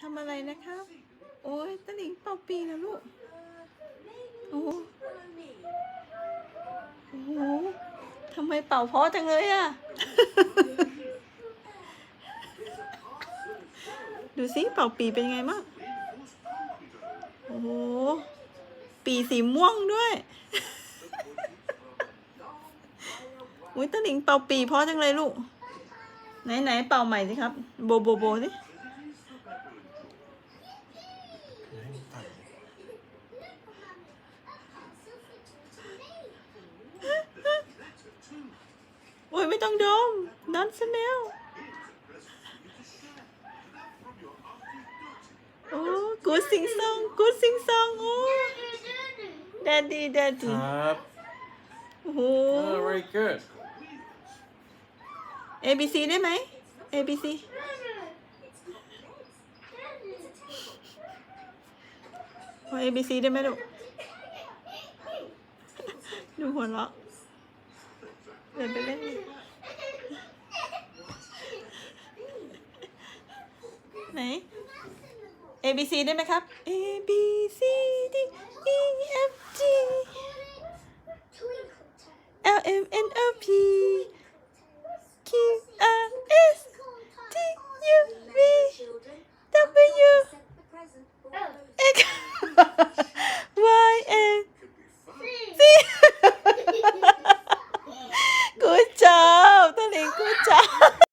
ทำอะไรนะครับโอ้ยตะหลิงเป่าปีนะลูกโอ้โหโอ้โหทำไมเป่าเพราะจังเลยอะดูสิเป่าปีเป็นไงบ้างโอ้โห ปีสีม่วงด้วยอุ้ยตะหลิงเป่าปีเพราะจังเลยลูก ไหนไหนเป่าใหม่สิครับ โบโบโบสิ โอ้ยไม่ต้องดม don't smell โอ้ good sing song good sing song โอ้ daddy daddy ครับโอ้โห Oh, very good A B C ได้ไหม A B C พอ A B C ได้ไหมลูก ดูหัวเราะเดินไปเล่นไหน A B C ได้ไหมครับ A B C D E F G L M N O P 鼓掌，我带你鼓掌。